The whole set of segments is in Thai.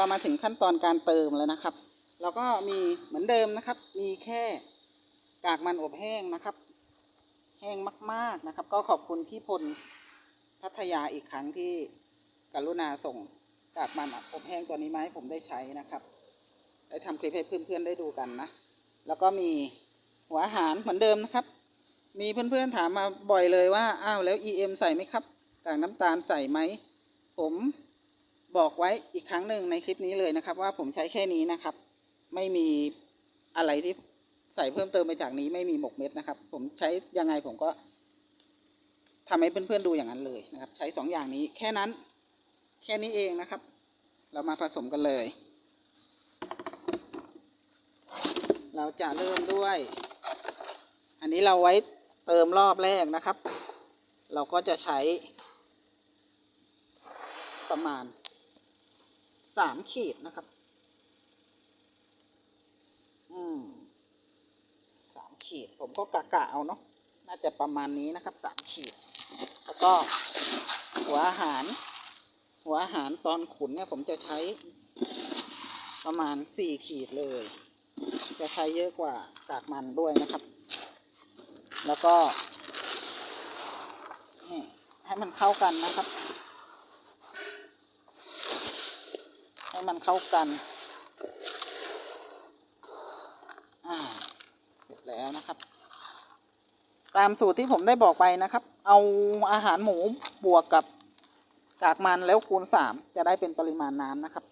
นี้ก็มาถึงขั้นตอนการเติมแล้วนะครับ แล้วก็มีเหมือนเดิมนะครับ มีแค่กากมันอบแห้งนะครับ แห้งมาก ๆนะครับ ก็ขอบคุณพี่พลพัทยาอีกครั้งที่กรุณาส่งกากมันอบแห้งตัวนี้มาให้ผมได้ใช้นะครับได้ทำคลิปให้เพื่อนๆได้ดูกันนะ แล้วก็มีหัวอาหารเหมือนเดิมนะครับ มีเพื่อนๆถามมาบ่อยเลยว่า อ้าวแล้ว EM ใส่ไหมครับกากน้ำตาลใส่ไหม ผม บอกไว้อีกครั้งหนึ่งในคลิปนี้เลยนะครับ ว่าผมใช้แค่นี้นะครับ ไม่มีอะไรที่ใส่เพิ่มเติมไปจากนี้ไม่มีหมกเม็ดนะครับ ผมใช้ยังไงผมก็ทำให้เพื่อนๆดูอย่างนั้นเลยนะครับ ใช้สองอย่างนี้แค่นั้น แค่นี้เองนะครับ เรามาผสมกันเลย เราจะเริ่มด้วย อันนี้เราไว้เติมรอบแรกนะครับ เราก็จะใช้ประมาณ สามขีดนะครับ อืมสามขีด ผมก็กะกะเอาเนาะ น่าจะประมาณนี้นะครับสามขีด แล้วก็หัวอาหาร หัวอาหารตอนขุนเนี่ย ผมจะใช้ประมาณสี่ขีดเลย จะใช้เยอะกว่ากากมันด้วยนะครับ แล้วก็ นี่ให้มันเข้ากันนะครับ ให้มันเข้ากัน อ่า เสร็จแล้วนะครับ ตามสูตรที่ผมได้บอกไปนะครับ เอาอาหารหมูบวกกับกากมันแล้วคูณสามจะได้เป็นปริมาณน้ำนะครับ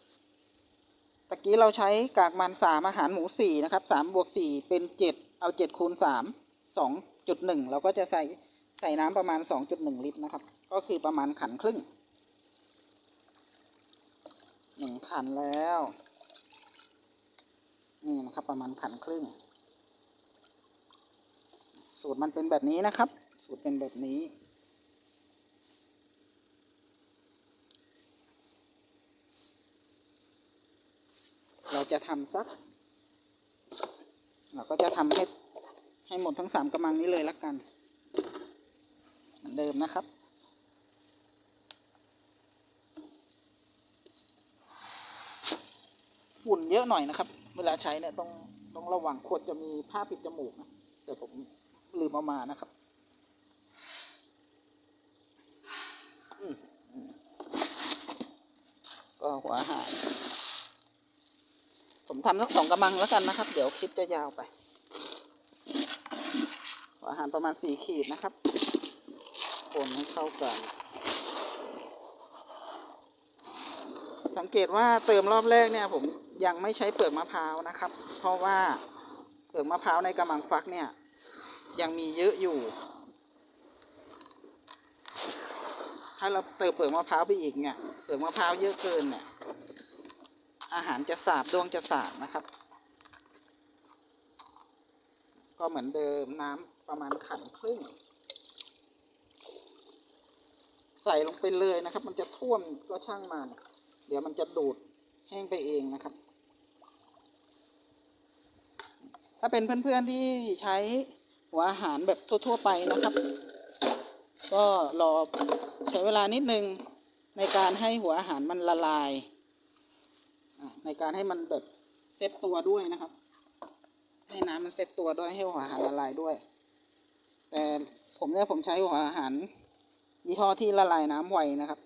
ตะกี้เราใช้กากมันสามอาหารหมูสี่นะครับสามบวกสี่เป็นเจ็ดเอาเจ็ดคูณสามสองจุดหนึ่งเราก็จะใส่ใส่น้ำประมาณสองจุดหนึ่งลิตรนะครับ ก็คือประมาณขันครึ่ง หนึ่งขันแล้ว นี่นะครับประมาณขันครึ่ง สูตรมันเป็นแบบนี้นะครับ สูตรเป็นแบบนี้เราจะทำสัก เราก็จะทำให้ให้หมดทั้งสามกระมังนี้เลยละกัน เหมือนเดิมนะครับ ฝุ่นเยอะหน่อยนะครับ เวลาใช้เนี่ยต้องต้องระวังขวดจะมีผ้าปิดจมูกนะแต่ผมลืมเอามานะครับก็หัวหารผมทำสักสองกระมังแล้วกันนะครับ เดี๋ยวคลิปจะยาวไป หัวหารประมาณสี่ขีดนะครับ คนให้เข้ากัน สังเกตว่าเติมรอบแรกเนี่ยผมยังไม่ใช้เปลือกมะพร้าวนะครับ เพราะว่าเปลือกมะพร้าวในกระมังฟักเนี่ยยังมีเยอะอยู่ ถ้าเราเติมเปลือกมะพร้าวไปอีกเนี่ยเปลือกมะพร้าวเยอะเกินเนี่ยอาหารจะสาบดวงจะสาบนะครับ ก็เหมือนเดิมน้ำประมาณขันครึ่ง ใส่ลงไปเลยนะครับ มันจะท่วมก็ช่างมัน เดี๋ยวมันจะดูดแห้งไปเองนะครับ ถ้าเป็นเพื่อนๆที่ใช้หัวอาหารแบบทั่ว ๆ ไปนะครับ ก็รอใช้เวลานิดนึงในการให้หัวอาหารมันละลาย ในการให้มันแบบเซ็ตตัวด้วยนะครับ ให้น้ำมันเซ็ตตัวด้วยให้หัวอาหารละลายด้วย แต่ผมเนี่ยผมใช้หัวอาหารยี่ห้อที่ละลายน้ำไวนะครับ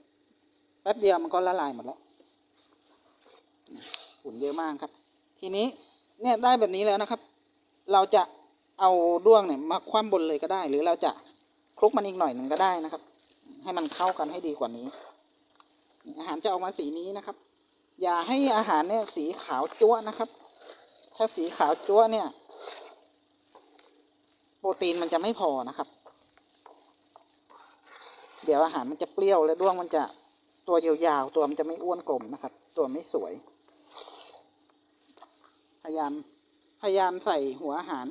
แป๊บเดียวมันก็ละลายหมดแล้ว ฝุ่นเยอะมากครับ ทีนี้เนี่ยได้แบบนี้แล้วนะครับ เราจะเอาด้วงเนี่ยมาคว่ำบนเลยก็ได้ หรือเราจะคลุกมันอีกหน่อยหนึ่งก็ได้นะครับ ให้มันเข้ากันให้ดีกว่านี้ อาหารจะออกมาสีนี้นะครับ อย่าให้อาหารเนี่ยสีขาวจั๊วนะครับ ถ้าสีขาวจั๊วเนี่ย โปรตีนมันจะไม่พอนะครับ เดี๋ยวอาหารมันจะเปรี้ยวและด้วงมันจะตัวยาวๆตัวมันจะไม่อ้วนกลมนะครับ ตัวไม่สวย พยายามพยายามใส่หัวอาหาร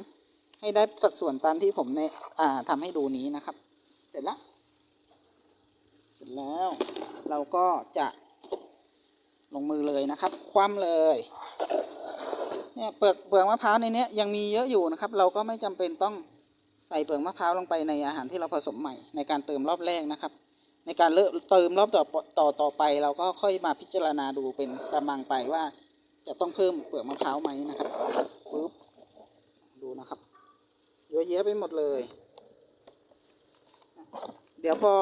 ให้ได้สัดส่วนตามที่ผมในอ่าทำให้ดูนี้นะครับ เสร็จแล้วเสร็จแล้วเราก็จะลงมือเลยนะครับ คว่ำเลยเนี่ยเปลือกเปลือกมะพร้าวในนี้ยังมีเยอะอยู่นะครับ เราก็ไม่จำเป็นต้องใส่เปลือกมะพร้าวลงไปในอาหารที่เราผสมใหม่ในการเติมรอบแรกนะครับ ในการเลิกเติมรอบต่อต่อต่อไป เราก็ค่อยมาพิจารณาดูเป็นกำลังไปว่า จะต้องเพิ่มเปลือกมะพร้าวไหมนะครับปึ๊บดูนะครับเยอะแยะไปหมดเลย เดี๋ยวพอ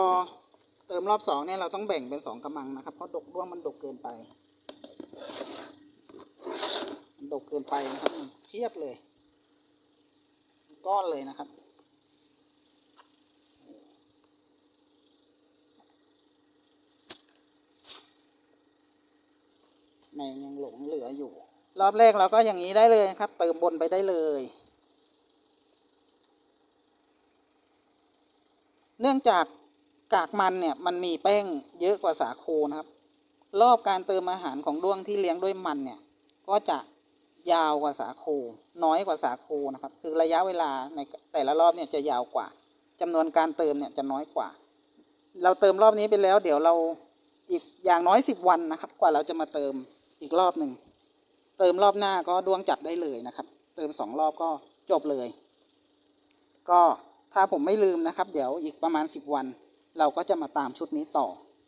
เติมรอบสองเนี่ยเราต้องแบ่งเป็นสองกำมังนะครับ เพราะดกด้วงมันดกเกินไป ดกเกินไปนะครับเทียบเลย ก้อนเลยนะครับ แมงยังหลงเหลืออยู่ รอบแรกเราก็อย่างนี้ได้เลยครับ เติมบนไปได้เลย เนื่องจากกากมันเนี่ยมันมีแป้งเยอะกว่าสาคูนะครับ รอบการเติมอาหารของด้วงที่เลี้ยงด้วยมันเนี่ย ก็จะยาวกว่าสาคูน้อยกว่าสาคูนะครับ คือระยะเวลาในแต่ละรอบเนี่ยจะยาวกว่าจำนวนการเติมเนี่ยจะน้อยกว่า เราเติมรอบนี้ไปแล้ว เดี๋ยวเราอีกอย่างน้อยสิบวันนะครับ กว่าเราจะมาเติม อีกรอบหนึ่ง เติมรอบหน้าก็ดวงจับได้เลยนะครับ เติมสองรอบก็จบเลย ก็ถ้าผมไม่ลืมนะครับ เดี๋ยวอีกประมาณสิบวัน เราก็จะมาตามชุดนี้ต่อ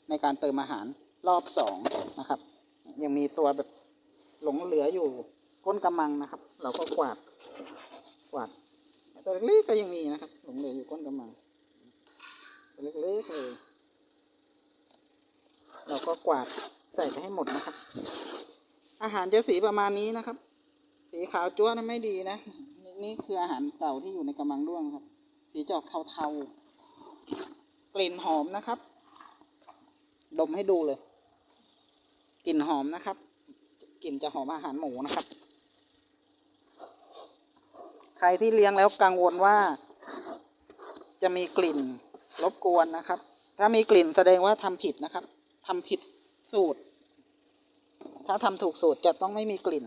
ในการเติมอาหารรอบสองนะครับ ยังมีตัวแบบหลงเหลืออยู่ก้นกำมังนะครับ เราก็กวาดกวาดตัวเล็กๆก็ยังมีนะครับ หลงเหลืออยู่ก้นกำมังตัวเล็กๆเลยเราก็กวาด ใส่ไปให้หมดนะครับ อาหารจะสีประมาณนี้นะครับ สีขาวจ้วนั้นไม่ดีนะนี่นี่คืออาหารเก่าที่อยู่ในกำมังด้วงครับ สีจอกเทาๆกลิ่นหอมนะครับ ดมให้ดูเลยกลิ่นหอมนะครับกลิ่นจะหอมอาหารหมูนะครับ ใครที่เลี้ยงแล้วกังวลว่า จะมีกลิ่นรบกวนนะครับ ถ้ามีกลิ่นแสดงว่าทำผิดนะครับทำผิด สูตร ถ้าทำถูกสูตรจะต้องไม่มีกลิ่น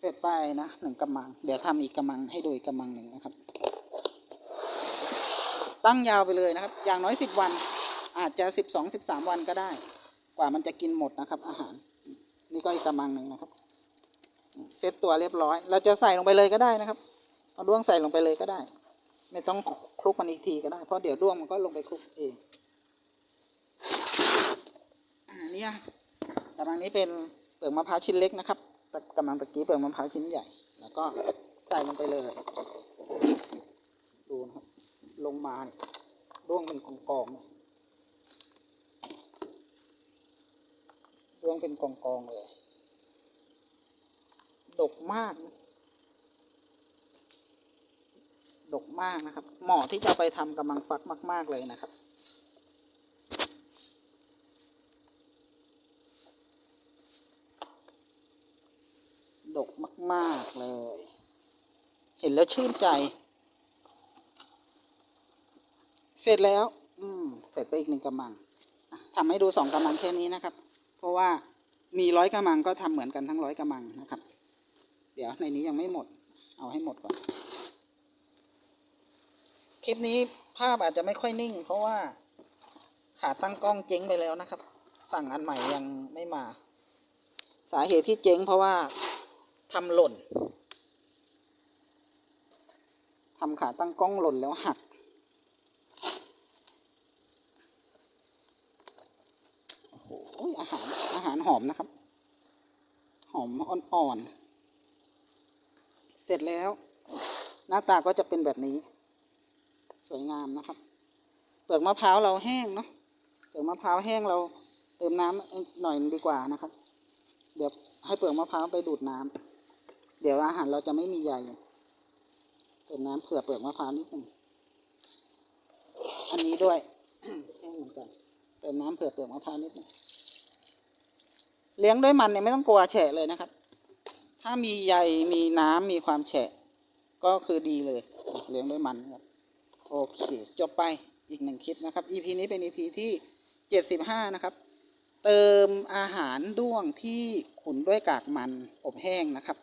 เสร็จไปนะหนึ่งกำมัง เดี๋ยวทำอีกกำมังให้ดูอีกกำมังหนึ่งนะครับ ตั้งยาวไปเลยนะครับ อย่างน้อยสิบวัน อาจจะสิบสองสิบสามวันก็ได้ กว่ามันจะกินหมดนะครับ อาหาร นี่ก็อีกกำมังหนึ่งนะครับ เซตตัวเรียบร้อย เราจะใส่ลงไปเลยก็ได้นะครับ เอาด้วงใส่ลงไปเลยก็ได้ ไม่ต้องคลุกมันอีกทีก็ได้ เพราะเดี๋ยวด้วงมันก็ลงไปคลุกเอง นนี้กำลังนี้เป็นเปลือกมะพร้าวชิ้นเล็กนะครับแต่กำลังตะกี้เปลือกมะพร้าวชิ้นใหญ่ แล้วก็ใส่ลงไปเลย ดูนะครับ ลงมาเนี่ยด้วงเป็นกองกองๆด้วงเป็นกองกองเลย ดกมาก ดกมากนะครับ เหมาะที่จะไปทำกำลังฟักมาก ๆเลยนะครับ ดก มากๆเลย เห็นแล้วชื่นใจ เสร็จแล้ว อืม เสร็จไปอีกหนึ่งกำมังทำให้ดูสองกำมังแค่นี้นะครับ เพราะว่ามีร้อยกำมังก็ทำเหมือนกันทั้งร้อยกำมังนะครับ เดี๋ยวในนี้ยังไม่หมด เอาให้หมดก่อน คลิปนี้ภาพอาจจะไม่ค่อยนิ่ง เพราะว่าขาตั้งกล้องเจ๊งไปแล้วนะครับ สั่งอันใหม่ยังไม่มา สาเหตุที่เจ๊งเพราะว่า ทำหล่นทำขาตั้งกล้องหล่นแล้วหัก โอ้โห อาหาร อาหารหอมนะครับ หอมอ่อนๆ เสร็จแล้ว หน้าตาก็จะเป็นแบบนี้ สวยงามนะครับ เปลือกมะพร้าวเราแห้งเนาะ เปลือกมะพร้าวแห้งเราเติมน้ำหน่อยดีกว่านะครับ เดี๋ยวให้เปลือกมะพร้าวไปดูดน้ำ เดี๋ยวอาหารเราจะไม่มีใยเติมน้ำเผื่อเปลือกมะพร้าวนิดหนึ่งอันนี้ด้วยแห้งเหมือนกันเติมน้ำเผื่อเปลือกมะพร้าวนิดหนึ่งเลี้ยงด้วยมันเนี่ยไม่ต้องกลัวแฉะเลยนะครับ ถ้ามีใยมีน้ำมีความแฉะ ก็คือดีเลย เลี้ยงด้วยมันครับโอเค จบไปอีกหนึ่งคลิปนะครับ EP นี้เป็น EP ที่เจ็ดสิบห้านะครับ เติมอาหารด้วงที่ขุนด้วยกากมันอบแห้งนะครับ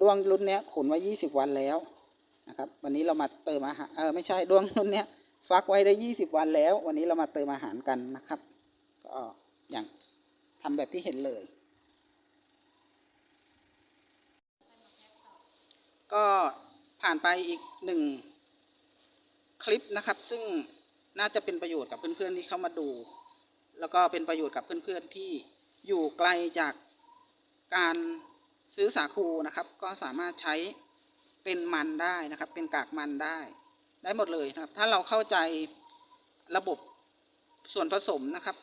ดวงรุ่นเนี้ยขุนไว้ยี่สิบวันแล้วนะครับ วันนี้เรามาเติมอาหารเออไม่ใช่ดวงรุ่นเนี้ยฟักไว้ได้ยี่สิบวันแล้ว วันนี้เรามาเติมอาหารกันนะครับ ก็อย่างทำแบบที่เห็นเลย ก็ผ่านไปอีกหนึ่งคลิปนะครับ ซึ่งน่าจะเป็นประโยชน์กับเพื่อนๆที่เข้ามาดู แล้วก็เป็นประโยชน์กับเพื่อนๆที่อยู่ไกลจากการ ซื้อสาคูนะครับ ก็สามารถใช้เป็นมันได้นะครับ เป็นกากมันได้ ได้หมดเลยนะครับ ถ้าเราเข้าใจระบบส่วนผสมนะครับ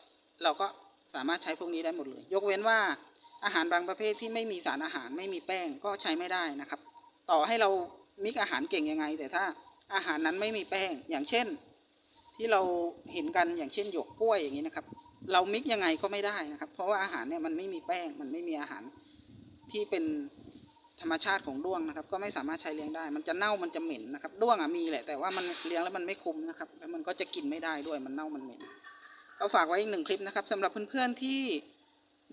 เราก็สามารถใช้พวกนี้ได้หมดเลย ยกเว้นว่าอาหารบางประเภทที่ไม่มีสารอาหารไม่มีแป้งก็ใช้ไม่ได้นะครับ ต่อให้เรามิกอาหารเก่งยังไง แต่ถ้าอาหารนั้นไม่มีแป้ง อย่างเช่น ที่เราเห็นกันอย่างเช่นหยวกกล้วยอย่างนี้นะครับ เรามิกยังไงก็ไม่ได้นะครับ เพราะว่าอาหารเนี่ยมันไม่มีแป้งมันไม่มีอาหาร ที่เป็นธรรมชาติของด้วงนะครับ ก็ไม่สามารถใช้เลี้ยงได้ มันจะเน่ามันจะเหม็นนะครับด้วงอะมีแหละแต่ว่ามันเลี้ยงแล้วมันไม่คุ้มนะครับ แล้วมันก็จะกินไม่ได้ด้วยมันเน่ามันเหม็นก็ฝากไว้อีกหนึ่งคลิปนะครับสำหรับเพื่อนๆที่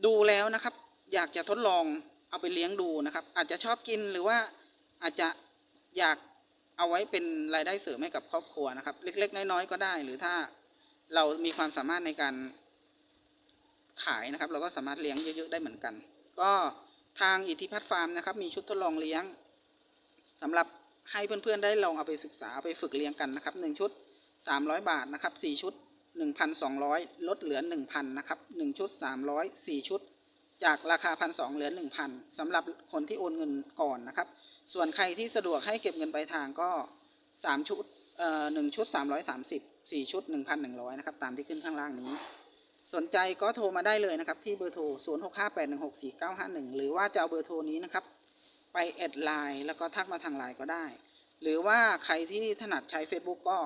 ดูแล้วนะครับ อยากจะทดลองเอาไปเลี้ยงดูนะครับ อาจจะชอบกินหรือว่าอาจจะอยากเอาไว้เป็นรายได้เสริมให้กับครอบครัวนะครับ เล็ก ๆ น้อยๆก็ได้ หรือถ้าเรามีความสามารถในการขายนะครับ เราก็สามารถเลี้ยงเยอะๆได้เหมือนกัน ก็ ทางอิทธิพัฒน์ฟาร์มนะครับ มีชุดทดลองเลี้ยงสำหรับให้เพื่อนๆได้ลองเอาไปศึกษาเอาไปฝึกเลี้ยงกันนะครับหนึ่งชุด 300 บาทนะครับสี่ชุด 1,200 ลดเหลือ 1,000นะครับ1ชุด 300 4 ชุด จากราคา 1,200 เหลือ 1,000สำหรับคนที่โอนเงินก่อนนะครับ ส่วนใครที่สะดวกให้เก็บเงินปลายทางก็ 3 ชุดเอ่อ1ชุด 330 4 ชุด 1,100 นะครับ ตามที่ขึ้นข้างล่างนี้ สนใจก็โทรมาได้เลยนะครับ ที่เบอร์โทร 0658164951 หรือว่าจะเอาเบอร์โทรนี้นะครับ ไปแอดไลน์แล้วก็ทักมาทางไลน์ก็ได้ หรือว่าใครที่ถนัดใช้ Facebook ก็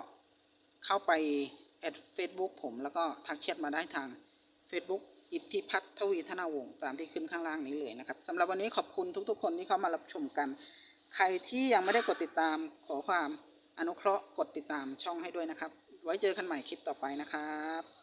เข้าไปแอด Facebook ผมแล้วก็ทักแชทมาได้ทาง Facebook อิทธิพัฒน์ทวีธนาวงศ์ตามที่ขึ้นข้างล่างนี้เลยนะครับสำหรับวันนี้ขอบคุณทุก ๆ คนที่เข้ามารับชมกัน ใครที่ยังไม่ได้กดติดตามขอความอนุเคราะห์กดติดตามช่องให้ด้วยนะครับ ไว้เจอกันใหม่คลิปต่อไปนะครับ